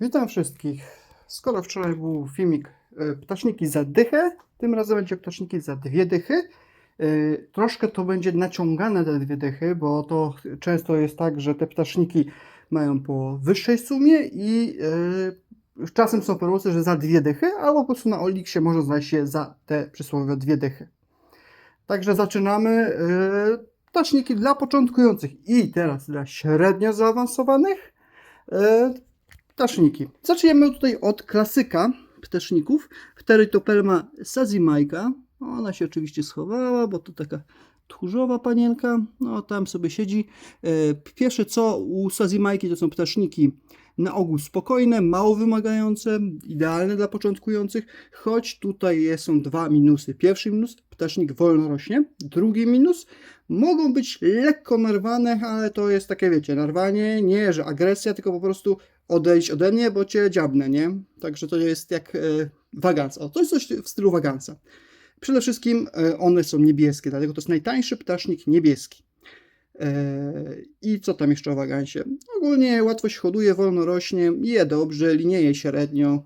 Witam wszystkich. Skoro wczoraj był filmik e, ptaszniki za dychę, tym razem będzie ptaszniki za dwie dychy. E, Troszkę to będzie naciągane te dwie dychy, bo to często jest tak, że te ptaszniki mają po wyższej sumie i e, czasem są promocje, że za dwie dychy, albo po prostu na Oliksie można znaleźć się za te przysłowiowe dwie dychy. Także zaczynamy ptaszniki dla początkujących i teraz dla średnio zaawansowanych. Ptaszniki. Zaczniemy tutaj od klasyka ptaszników. Pterytopelma sazimajka. Ona się oczywiście schowała, bo to taka tchórzowa panienka. No tam sobie siedzi. E, Pierwsze co u sazimajki to są ptaszniki na ogół spokojne, mało wymagające, idealne dla początkujących, choć tutaj są dwa minusy. Pierwszy minus, ptasznik wolno rośnie. Drugi minus, mogą być lekko narwane, ale to jest takie, wiecie, narwanie, nie, że agresja, tylko po prostu odejdź ode mnie, bo cię dziabnę, nie? Także to jest jak e, wagansa. O, to jest coś w stylu wagansa. Przede wszystkim e, one są niebieskie, dlatego to jest najtańszy ptasznik niebieski. E, I co tam jeszcze o wagansie? Ogólnie łatwo się hoduje, wolno rośnie, je dobrze, linieje średnio.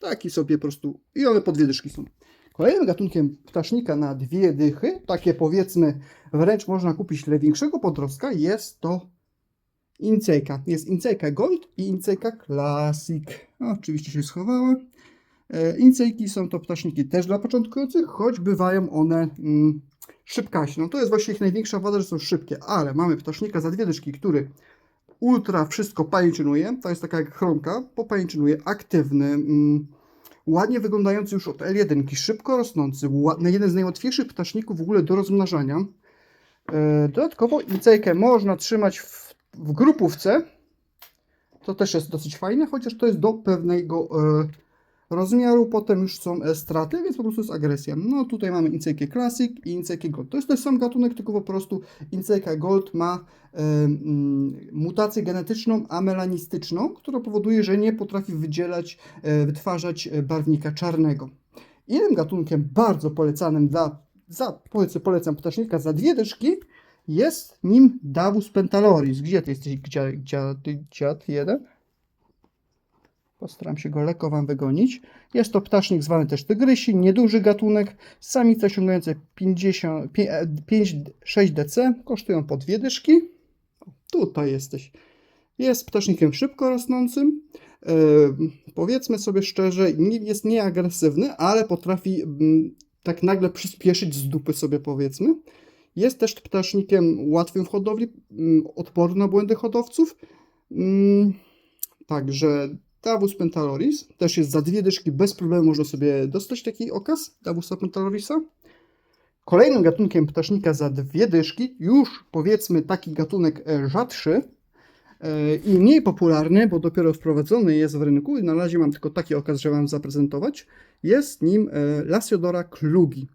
Taki sobie po prostu. I one po dwie dyszki są. Kolejnym gatunkiem ptasznika na dwie dychy, takie powiedzmy wręcz można kupić dla większego podrostka, jest to Incejka. Jest Incejka Gold i Incejka Classic. O, oczywiście się schowała. E, Incejki są to ptaszniki też dla początkujących, choć bywają one mm, szybkaśne. No to jest właśnie ich największa wada, że są szybkie, ale mamy ptasznika za dwie dyszki, który ultra wszystko pajęczynuje. To jest taka jak chromka, popajęczynuje, aktywny, mm, ładnie wyglądający już od L1, szybko rosnący, ła- jeden z najłatwiejszych ptaszników w ogóle do rozmnażania. E, Dodatkowo incejkę można trzymać w, w grupówce. To też jest dosyć fajne, chociaż to jest do pewnego e, rozmiaru. Potem już są e, straty, więc po prostu jest agresja. No tutaj mamy incejkę Classic i incejkę Gold. To jest ten sam gatunek, tylko po prostu incejka Gold ma e, mm, mutację genetyczną amelanistyczną, która powoduje, że nie potrafi wydzielać, e, wytwarzać e, barwnika czarnego. Innym gatunkiem bardzo polecanym dla, za, powiedzmy, polecam ptasznika za dwie dyszki, jest nim Davus pentaloris. Gdzie ty jesteś, gdzie, gdzie dziad jeden? Postaram się go lekko wam wygonić. Jest to ptasznik zwany też tygrysi, nieduży gatunek, samice osiągające 50, 5-6 dc, kosztują po dwie dyszki. Tutaj jesteś. Jest ptasznikiem szybko rosnącym. E, powiedzmy sobie szczerze, nie, jest nieagresywny, ale potrafi mm, tak nagle przyspieszyć z dupy sobie powiedzmy. Jest też ptasznikiem łatwym w hodowli, mm, odporny na błędy hodowców. Mm, Także Davus pentaloris też jest za dwie dyszki, bez problemu można sobie dostać taki okaz Davusa pentalorisa. Kolejnym gatunkiem ptasznika za dwie dyszki, już powiedzmy taki gatunek e, rzadszy e, i mniej popularny, bo dopiero wprowadzony jest w rynku i na razie mam tylko taki okaz, że Wam zaprezentować, jest nim e, Lasiodora klugi.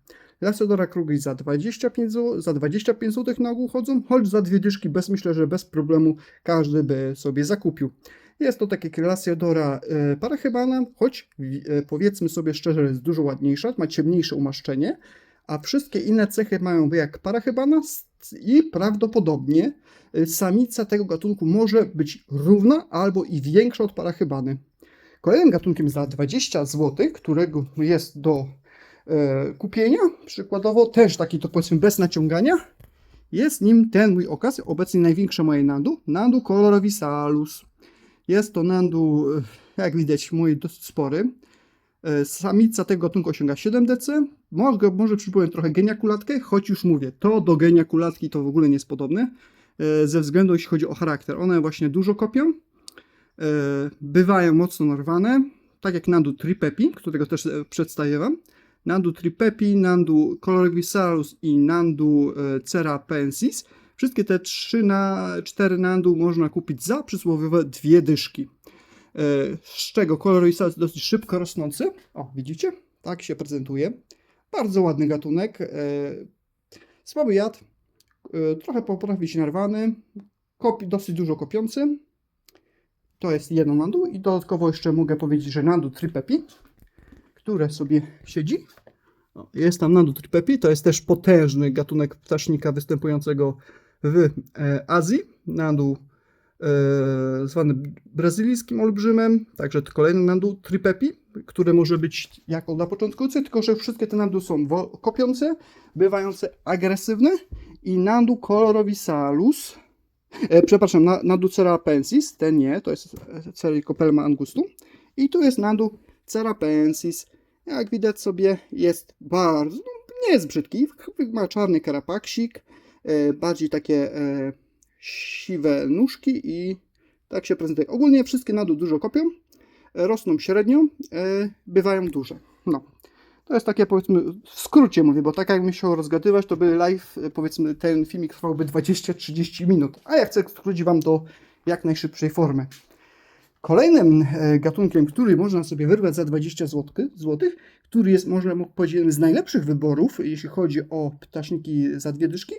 Lasiodora klugi za 25 zł, za 25 zł na ogół chodzą, choć za dwie dyszki bez, myślę, że bez problemu każdy by sobie zakupił. Jest to takie Lasiodora e, parachybana, choć e, powiedzmy sobie szczerze, jest dużo ładniejsza, ma ciemniejsze umaszczenie, a wszystkie inne cechy mają jak parachybana i prawdopodobnie y, samica tego gatunku może być równa albo i większa od parachybany. Kolejnym gatunkiem za 20 zł, którego jest do e, kupienia, przykładowo też taki to powiedzmy bez naciągania, jest nim ten mój okaz, obecnie największe moje nandu, nandu colorovisalus. Jest to nandu, e, jak widać, mój dosyć spory. E, Samica tego gatunku osiąga 7 dc. Może, może przypomnę trochę geniakulatkę, choć już mówię, to do geniakulatki to w ogóle nie jest podobne. e, Ze względu, jeśli chodzi o charakter. One właśnie dużo kopią. e, Bywają mocno narwane. Tak jak Nandu tripepi, którego też e, przedstawię Wam. Nandu tripepi, Nandu colorivisalus i Nandu e, cera pensis. Wszystkie te 3 na 4 Nandu można kupić za przysłowiowe dwie dyszki. E, z czego kolor jest dosyć szybko rosnący. O, widzicie? Tak się prezentuje. Bardzo ładny gatunek. E, słaby jad. Trochę potrafi się narwany. Kopi, dosyć dużo kopiący. To jest jedno nandu. I dodatkowo jeszcze mogę powiedzieć, że nandu tripepi, które sobie siedzi. Jest tam nandu tripepi. To jest też potężny gatunek ptasznika występującego w e, Azji. Nandu e, zwany brazylijskim olbrzymem, także kolejny nandu tripepi, które może być jako dla początkujących, tylko że wszystkie te nandu są kopiące, bywające agresywne i nandu colorovisalus, e, przepraszam, na- nandu cerapensis, ten nie, to jest e, Cericopelma angustum i tu jest nandu cerapensis, jak widać sobie jest bardzo, no, nie jest brzydki, ma czarny karapaksik, e, bardziej takie e, siwe nóżki i tak się prezentuje. Ogólnie wszystkie na dół dużo kopią, rosną średnio, e, bywają duże. No. To jest takie powiedzmy, w skrócie mówię, bo tak jakbym się rozgadywać, to by live, powiedzmy, ten filmik trwałby 20-30 minut, a ja chcę skrócić Wam do jak najszybszej formy. Kolejnym e, gatunkiem, który można sobie wyrwać za 20 zł, złotych, który jest, można powiedzieć, jednym z najlepszych wyborów, jeśli chodzi o ptaszniki za dwie dyszki,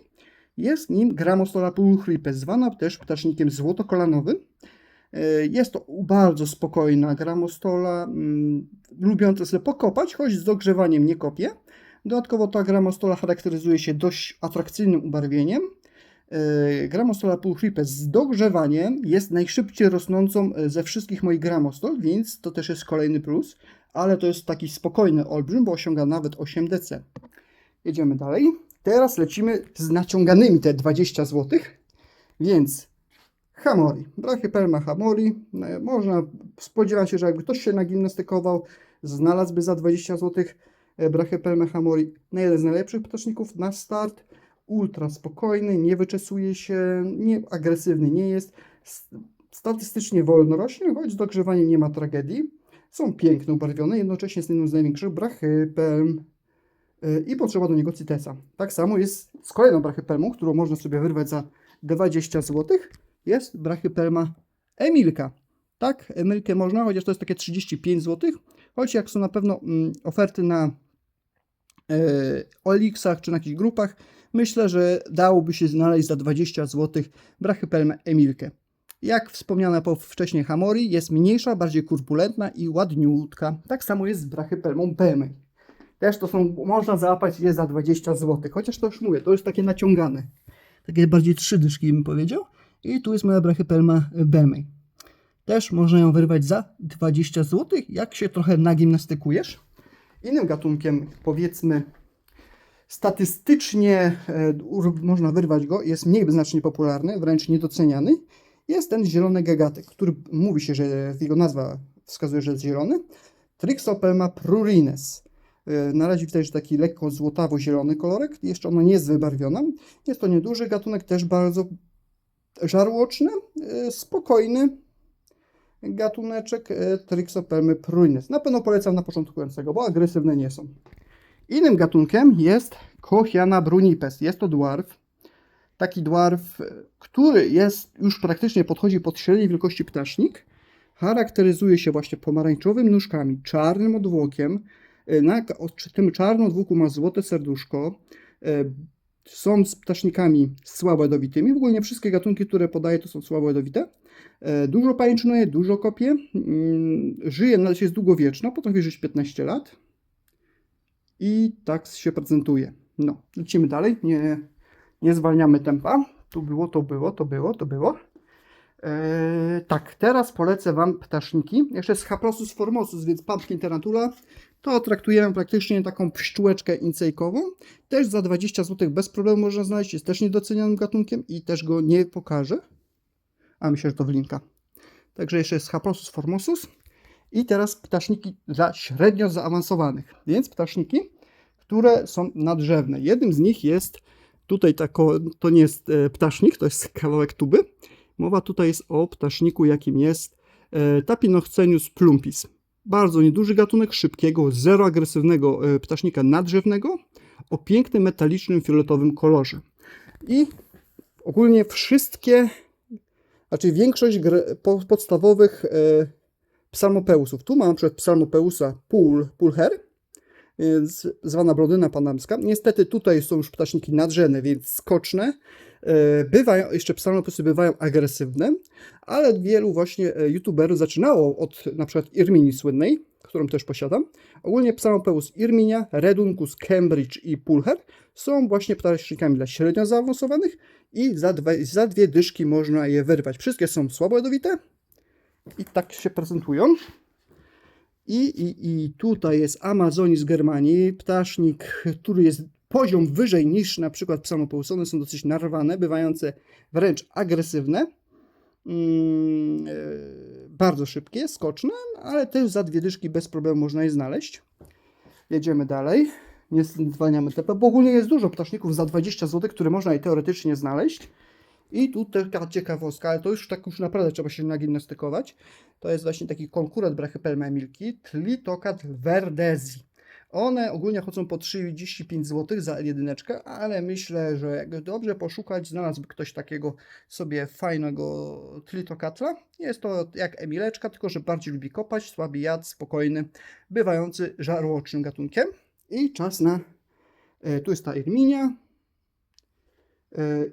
jest nim Gramostola pulchripe, zwana też ptasznikiem złotokolanowym. E, Jest to bardzo spokojna gramostola, mm, lubiąca sobie pokopać, choć z dogrzewaniem nie kopie. Dodatkowo ta gramostola charakteryzuje się dość atrakcyjnym ubarwieniem. E, Gramostola pulchripe z dogrzewaniem jest najszybciej rosnącą e, ze wszystkich moich gramostol, więc to też jest kolejny plus, ale to jest taki spokojny olbrzym, bo osiąga nawet 8 dc. Jedziemy dalej. Teraz lecimy z naciąganymi te 20 zł, więc Hamori, Brachypelma hamori, e, można spodziewać się, że jakby ktoś się nagimnastykował, znalazłby za 20 zł Brachypelma hamori. Jeden z najlepszych ptaszników na start, ultra spokojny, nie wyczesuje się, nie agresywny nie jest, statystycznie wolno rośnie, choć z dogrzewaniem nie ma tragedii, są piękne, ubarwione, jednocześnie jest jedną z największych brachypelm y, i potrzeba do niego CITESa. Tak samo jest z kolejną brachypelmą, którą można sobie wyrwać za 20 zł, jest brachypelma Emilka. Tak, Emilkę można, chociaż to jest takie 35 zł, choć jak są na pewno mm, oferty na e, Olixach czy na jakichś grupach, myślę, że dałoby się znaleźć za 20 zł brachypelmę Emilkę. Jak wspomniana po wcześniej Hamori, jest mniejsza, bardziej kurpulentna i ładniutka. Tak samo jest z brachypelmą Bemej. Też to są, można załapać je za 20 zł, chociaż to już mówię, to jest takie naciągane. Takie bardziej trzy dyszki bym powiedział. I tu jest moja brachypelma Bemej. Też można ją wyrwać za 20 zł, jak się trochę nagimnastykujesz. Innym gatunkiem, powiedzmy, statystycznie e, można wyrwać go, jest mniej znacznie popularny, wręcz niedoceniany, jest ten zielony gagatek, który mówi się, że jego nazwa wskazuje, że jest zielony. Trixopelma prurines. E, Na razie widać, że taki lekko złotawo-zielony kolorek. Jeszcze ona nie jest wybarwiona. Jest to nieduży gatunek, też bardzo żarłoczny, e, spokojny gatuneczek Trixopelmy prurines. Na pewno polecam na początkującego, bo agresywne nie są. Innym gatunkiem jest Kochiana brunipes. Jest to dwarf. Taki dwarf, który jest już praktycznie podchodzi pod średniej wielkości ptasznik. Charakteryzuje się właśnie pomarańczowymi nóżkami, czarnym odwłokiem. E, Na tym czarnym odwłoku ma złote serduszko. E, Są z ptasznikami słabo jadowitymi. W ogóle nie wszystkie gatunki, które podaję, to są słabo jadowite. E, Dużo pajęczynuje, dużo kopie. Mm, Żyje, nawet jest długowieczna, potrafi żyć 15 lat. I tak się prezentuje. No, lecimy dalej. Nie, nie zwalniamy tempa. Tu było, to było, to było, to było. Eee, tak, teraz polecę Wam ptaszniki. Jeszcze jest Haprosus formosus, więc pumpkin tarantula. To traktujemy praktycznie taką pszczółeczkę incejkową. Też za 20 zł bez problemu można znaleźć. Jest też niedocenianym gatunkiem i też go nie pokażę. A myślę, że to w linka. Także jeszcze jest Haprosus formosus. I teraz ptaszniki dla średnio zaawansowanych. Więc ptaszniki, które są nadrzewne. Jednym z nich jest tutaj tako, to nie jest e, ptasznik, to jest kawałek tuby. Mowa tutaj jest o ptaszniku, jakim jest e, Tapinochcenius plumpis. Bardzo nieduży gatunek szybkiego, zero agresywnego e, ptasznika nadrzewnego o pięknym metalicznym fioletowym kolorze. I ogólnie wszystkie, znaczy większość podstawowych psalmopeusów. Tu mam na przykład psalmopeusa pul, pulcher, więc zwana blondyna panamska. Niestety tutaj są już ptaszniki nadrzędne, więc skoczne. E, Bywają, jeszcze psalmopeusy bywają agresywne, ale wielu właśnie e, youtuberów zaczynało od na przykład Irmini słynnej, którą też posiadam. Ogólnie Psamopeus irminia, Reduncus Cambridge i Pulcher są właśnie ptasznikami dla średnio zaawansowanych i za, dwa, za dwie dyszki można je wyrwać. Wszystkie są słabo jadowite i tak się prezentują. I, i, I tutaj jest Amazonis germanii, ptasznik, który jest poziom wyżej niż na przykład Psamopeus. One są dosyć narwane, bywające wręcz agresywne. Mm, e, bardzo szybkie, skoczne, ale też za dwie dyszki bez problemu można je znaleźć. Jedziemy dalej. Nie zwalniamy tempa, bo ogólnie jest dużo ptaszników za 20 zł, które można je teoretycznie znaleźć. I tu taka ciekawostka, ale to już tak już naprawdę trzeba się nagimnastykować. To jest właśnie taki konkurent Brachypelma emilki, Tlitocat verdezi. One ogólnie chodzą po 35 zł za jedyneczkę, ale myślę, że jak dobrze poszukać, znalazłby ktoś takiego sobie fajnego tlitokatla. Jest to jak emileczka, tylko że bardziej lubi kopać, słaby jad, spokojny, bywający żarłocznym gatunkiem. I czas na, e, tu jest ta Irminia,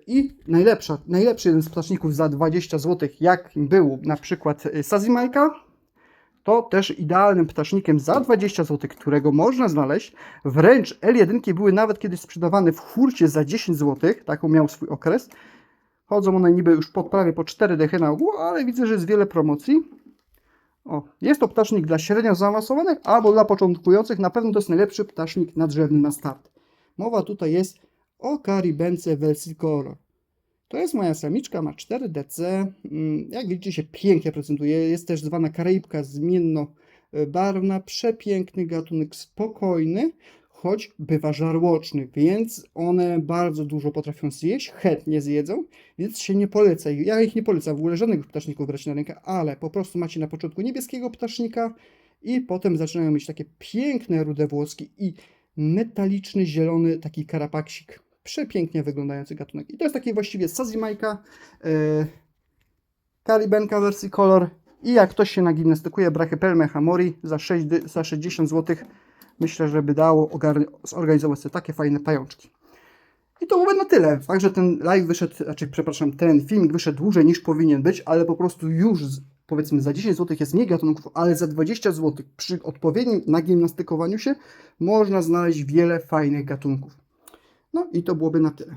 I najlepsza, najlepszy jeden z ptaszników za 20 zł, jakim był na przykład e, Sazimajka, to też idealnym ptasznikiem za 20 zł, którego można znaleźć. Wręcz L1 były nawet kiedyś sprzedawane w hurcie za 10 zł, taką miał swój okres. Chodzą one niby już po, prawie po 4 dechy na ogół, ale widzę, że jest wiele promocji. O, jest to ptasznik dla średnio zaawansowanych albo dla początkujących. Na pewno to jest najlepszy ptasznik nadrzewny na start. Mowa tutaj jest o Caribence versicolor. To jest moja samiczka, ma 4 DC. Mm, Jak widzicie się pięknie prezentuje. Jest też zwana karaibka zmienno-barwna. Przepiękny gatunek, spokojny, choć bywa żarłoczny, więc one bardzo dużo potrafią zjeść, chętnie zjedzą, więc się nie poleca. Ja ich nie polecam w ogóle żadnych ptaszników brać na rękę, ale po prostu macie na początku niebieskiego ptasznika i potem zaczynają mieć takie piękne rude włoski i metaliczny, zielony taki karapaksik. Przepięknie wyglądający gatunek. I to jest taki właściwie Sazimajka, yy, Karibenka wersji kolor. I jak ktoś się nagimnastykuje Brachypelme hamori za, 6, dy- za 60 zł, myślę, że by dało zorganizować sobie takie fajne pajączki. I to byłoby na tyle. Także ten live wyszedł, znaczy przepraszam, ten filmik wyszedł dłużej niż powinien być, ale po prostu już z, powiedzmy za 10 zł jest mniej gatunków, ale za 20 zł przy odpowiednim nagimnastykowaniu się można znaleźć wiele fajnych gatunków. No i to byłoby na tyle.